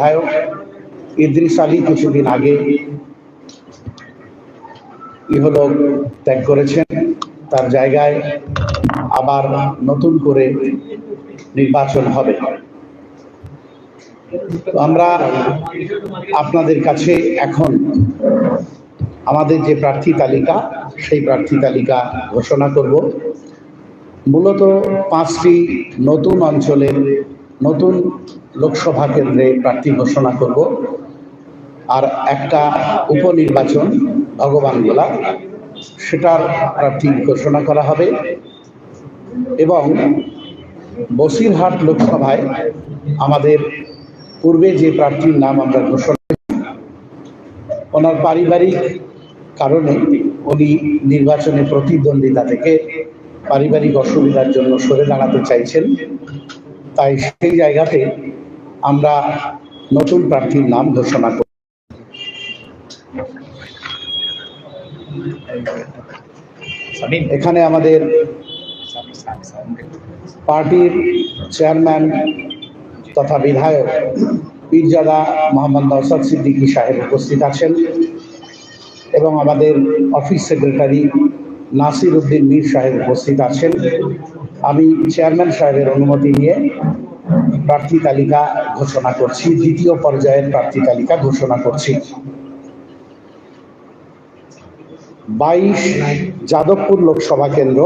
বিধায়ক ইদ্রিস আলী কিছুদিন আগে ইহলোক ত্যাগ করেছেন। তার জায়গায় আবার নতুন করে নির্বাচন হবে। আমরা আপনাদের কাছে এখন আমাদের যে প্রার্থী তালিকা, সেই প্রার্থী তালিকা ঘোষণা করব। মূলত পাঁচটি নতুন অঞ্চলের নতুন লোকসভা কেন্দ্রে প্রার্থী ঘোষণা করব। আর একটা উপনির্বাচন ভগবান ভগবানগোলা সেটার প্রার্থী ঘোষণা করা হবে এবং বসিরহাট লোকসভায় আমাদের পূর্বে যে প্রার্থীর নাম আমরা ঘোষণা ওনার পারিবারিক কারণে উনি নির্বাচনে প্রতিদ্বন্দ্বিতা থেকে পারিবারিক অসুবিধার জন্য সরে দাঁড়াতে চাইছেন। তাই সেই জায়গাতে আমরা নতুন প্রার্থীর নাম ঘোষণা করি। এখানে আমাদের পার্টির চেয়ারম্যান তথা বিধায়ক পীরজাদা মোহাম্মদ নওসাদ সিদ্দিকী সাহেব উপস্থিত আছেন এবং আমাদের অফিস সেক্রেটারি নাসির উদ্দিন মীর সাহেব উপস্থিত আছেন। আমি চেয়ারম্যান সাহেবের অনুমতি নিয়ে প্রার্থী তালিকা ঘোষণা করছি, দ্বিতীয় পর্যায়ের প্রার্থী তালিকা ঘোষণা করছি। বাইশ যাদবপুর লোকসভা কেন্দ্র,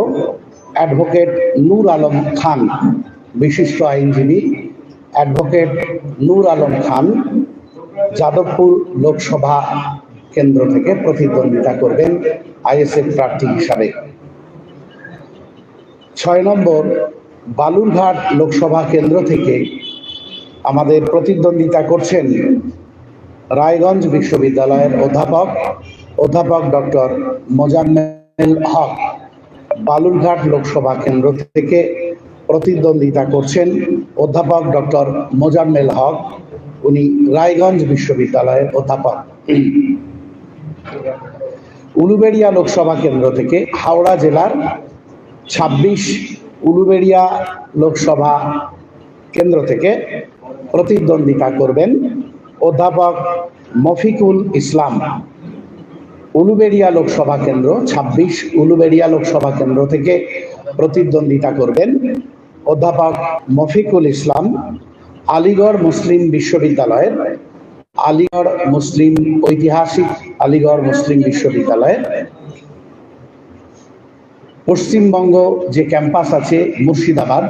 অ্যাডভোকেট নূর আলম খান, বিশিষ্ট আইনজীবী, অ্যাডভোকেট নূর আলম খান যাদবপুর লোকসভা কেন্দ্র থেকে প্রতিদ্বন্দ্বিতা করবেন আইএসএফ প্রার্থী হিসাবে। ছয় নম্বর, বালুরঘাট লোকসভা কেন্দ্র থেকে আমাদের প্রতিদ্বন্দ্বিতা করছেন রায়গঞ্জ বিশ্ববিদ্যালয়ের অধ্যাপক অধ্যাপক ডক্টর মোজাম্মেল হক। বালুরঘাট লোকসভা কেন্দ্র থেকে প্রতিদ্বন্দ্বিতা করছেন অধ্যাপক ডক্টর মোজাম্মেল হক। উনি রায়গঞ্জ বিশ্ববিদ্যালয়ের অধ্যাপক। উলুবেড়িয়া লোকসভা কেন্দ্র থেকে হাওড়া জেলার ছাব্বিশ উলুবেড়িয়া লোকসভা কেন্দ্র থেকে প্রতিদ্বন্দ্বিতা করবেন অধ্যাপক মফিকুল ইসলাম। উলুবেড়িয়া লোকসভা কেন্দ্র, ছাব্বিশ উলুবেড়িয়া লোকসভা কেন্দ্র থেকে প্রতিদ্বন্দ্বিতা করবেন অধ্যাপক মফিকুল ইসলাম, আলিগড় মুসলিম বিশ্ববিদ্যালয়ের, আলিগড় মুসলিম ঐতিহাসিক আলিগড় মুসলিম বিশ্ববিদ্যালয়ের পশ্চিমবঙ্গ যে ক্যাম্পাস আছে মুর্শিদাবাদ,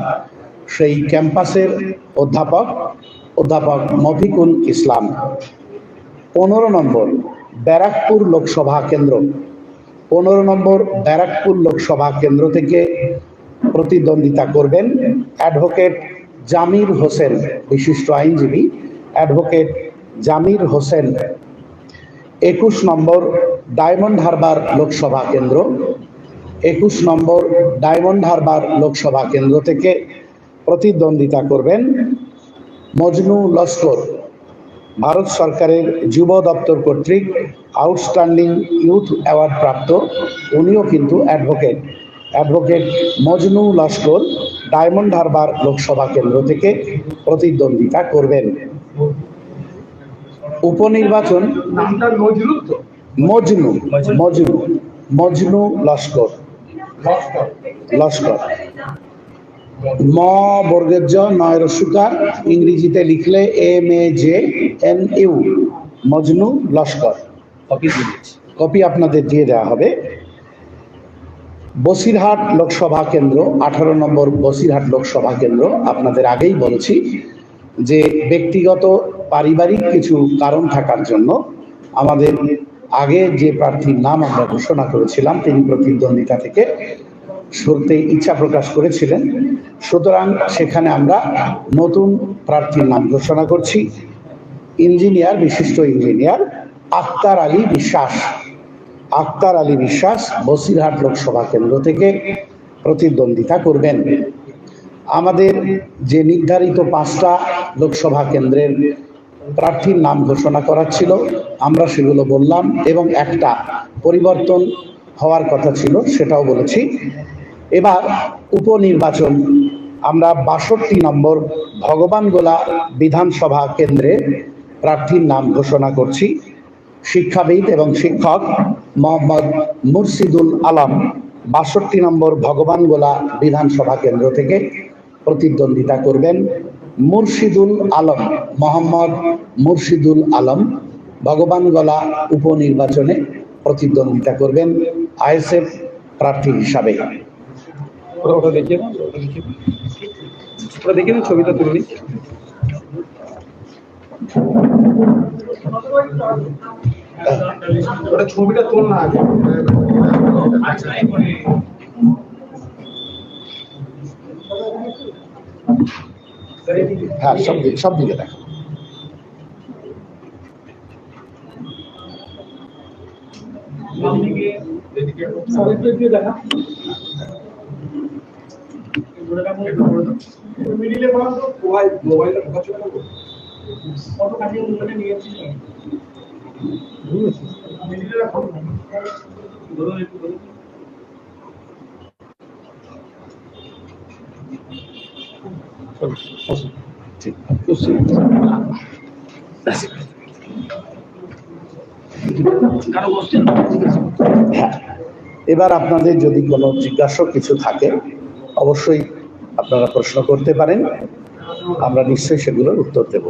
সেই ক্যাম্পাসের অধ্যাপক অধ্যাপক মফিকুল ইসলাম। পনেরো নম্বর, ব্যারাকপুর লোকসভা কেন্দ্র। পনেরো নম্বর, ব্যারাকপুর লোকসভা কেন্দ্র থেকে প্রতিদ্বন্দ্বিতা করবেন অ্যাডভোকেট জামির হোসেন, বিশিষ্ট আইনজীবী, অ্যাডভোকেট জামির হোসেন। একুশ নম্বর, ডায়মন্ড হারবার লোকসভা কেন্দ্র। একুশ নম্বর ডায়মন্ড হারবার লোকসভা কেন্দ্র থেকে প্রতিদ্বন্দ্বিতা করবেন মজনু লস্কর। ভারত সরকারের যুব দপ্তর কর্তৃক আউটস্ট্যান্ডিং ইউথ অ্যাওয়ার্ড প্রাপ্ত উনিও কিন্তু অ্যাডভোকেট। অ্যাডভোকেট মজনু লস্কর ডায়মন্ড হারবার লোকসভা কেন্দ্র থেকে প্রতিদ্বন্দ্বিতা করবেন। উপনির্বাচন মজনু। মজনু মজনু লস্কর। লস্কর। ম বর্গের জ নয় রসুকার ইংরেজিতে লিখলে M A J N U Majnu Laskar. Copy copy আপনাদের দিয়ে দেওয়া হবে। বসিরহাট লোকসভা কেন্দ্র আঠারো নম্বর বসিরহাট লোকসভা কেন্দ্র আপনাদের আগেই বলেছি যে ব্যক্তিগত পারিবারিক কিছু কারণ থাকার জন্য আমাদের আগে যে প্রার্থীর নাম আমরা ঘোষণা করেছিলাম, তিনি প্রতিদ্বন্দ্বিতা থেকে সরতে ইচ্ছা প্রকাশ করেছিলেন। সুতরাং সেখানে আমরা নতুন প্রার্থীর নাম ঘোষণা করছি। ইঞ্জিনিয়ার, বিশিষ্ট ইঞ্জিনিয়ার আক্তার আলী বিশ্বাস। আক্তার আলী বিশ্বাস বসিরহাট লোকসভা কেন্দ্র থেকে প্রতিদ্বন্দ্বিতা করবেন। আমাদের যে নির্ধারিত পাঁচটা লোকসভা কেন্দ্রের প্রার্থীর নাম ঘোষণা করা ছিল, আমরা সেগুলো বললাম এবং একটা পরিবর্তন হওয়ার কথা ছিল, সেটাও বলেছি। এবার উপনির্বাচন, আমরা বাষট্টি নম্বর ভগবানগোলা বিধানসভা কেন্দ্রে প্রার্থীর নাম ঘোষণা করছি। শিক্ষাবিদ এবং শিক্ষক মোহাম্মদ মুর্শিদুল আলম, বাষট্টি নম্বর ভগবানগোলা বিধানসভা কেন্দ্র থেকে প্রতিদ্বন্দ্বিতা করবেন। মুর্শিদুল আলম, মোহাম্মদ মুর্শিদুল আলম ভগবানগোলা উপনির্বাচনে প্রতিদ্বন্দ্বিতা করবেন আইএসএফ প্রার্থী হিসাবে। ছবিটা তুলে ওটা ছবিটা আগে। হ্যাঁ সব দিকে সব দিকে দেখো। রাখো ধরুন একটু ধরুন ঠিক কারও কোশ্চেন হ্যাঁ এবার আপনাদের যদি কোনো জিজ্ঞাসা কিছু থাকে, অবশ্যই আপনারা প্রশ্ন করতে পারেন। আমরা নিশ্চয়ই সেগুলোর উত্তর দেব।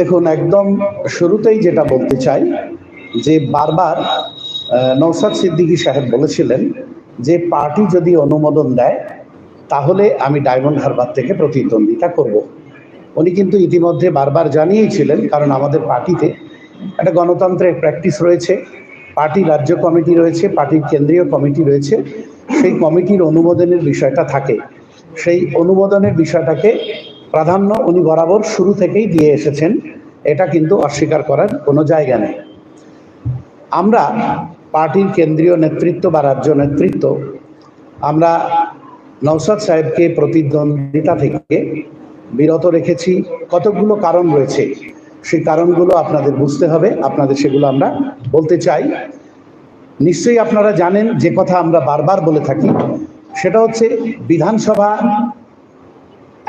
দেখুন, একদম শুরুতেই যেটা বলতে চাই, যে বারবার নওশাদ সিদ্দিকী সাহেব বলেছিলেন যে পার্টি যদি অনুমোদন দেয়, তাহলে আমি ডায়মন্ড হারবার থেকে প্রতিদ্বন্দ্বিতা করব। উনি কিন্তু ইতিমধ্যে বারবার জানিয়েছিলেন, কারণ আমাদের পার্টিতে একটা গণতন্ত্রের প্র্যাকটিস রয়েছে, পার্টি রাজ্য কমিটি রয়েছে, পার্টির কেন্দ্রীয় কমিটি রয়েছে, সেই কমিটির অনুমোদনের বিষয়টা থাকে। সেই অনুমোদনের বিষয়টাকে প্রাধান্য উনি বরাবর শুরু থেকেই দিয়ে এসেছেন, এটা কিন্তু অস্বীকার করার কোনো জায়গা নেই। আমরা পার্টির কেন্দ্রীয় নেতৃত্ব বা রাজ্য নেতৃত্ব, আমরা নওসাদ সাহেবকে প্রতিদ্বন্দ্বিতা থেকে বিরত রেখেছি। কতগুলো কারণ রয়েছে, সেই কারণগুলো আপনাদের বুঝতে হবে। আপনাদের সেগুলো আমরা বলতে চাই। নিশ্চয়ই আপনারা জানেন, যে কথা আমরা বারবার বলে থাকি, সেটা হচ্ছে বিধানসভা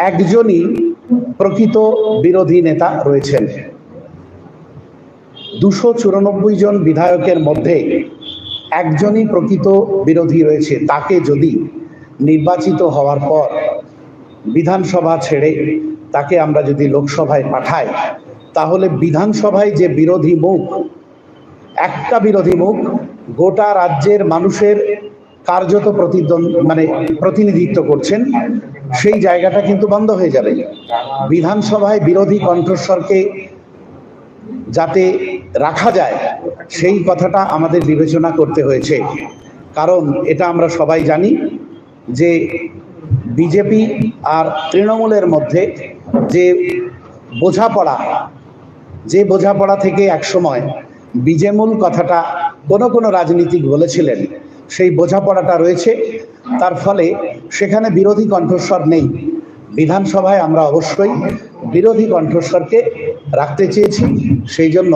একজনই প্রকৃত বিরোধী নেতা রয়েছেন। দুশো চুরানব্বই জন বিধায়কের মধ্যে একজনই প্রকৃত বিরোধী রয়েছে, তাকে যদি নির্বাচিত হওয়ার পর বিধানসভা ছেড়ে তাকে আমরা যদি লোকসভায় পাঠাই, তাহলে বিধানসভায় যে বিরোধী মুখ, একটা বিরোধী মুখ গোটা রাজ্যের মানুষের কার্যত প্রতিদ্বন্দ্ব মানে প্রতিনিধিত্ব করছেন, সেই জায়গাটা কিন্তু বন্ধ হয়ে যাবে। বিধানসভায় বিরোধী কণ্ঠস্বরকে যাতে রাখা যায়, সেই কথাটা আমাদের বিবেচনা করতে হয়েছে। কারণ এটা আমরা সবাই জানি যে বিজেপি আর তৃণমূলের মধ্যে যে বোঝাপড়া যে বোঝাপড়া থেকে একসময় বিজেমূল কথাটা কোনো কোনো রাজনীতিক বলেছিলেন, সেই বোঝাপড়াটা রয়েছে। তার ফলে সেখানে বিরোধী কণ্ঠস্বর নেই। বিধানসভায় আমরা অবশ্যই বিরোধী কণ্ঠস্বরকে রাখতে চেয়েছি। সেই জন্য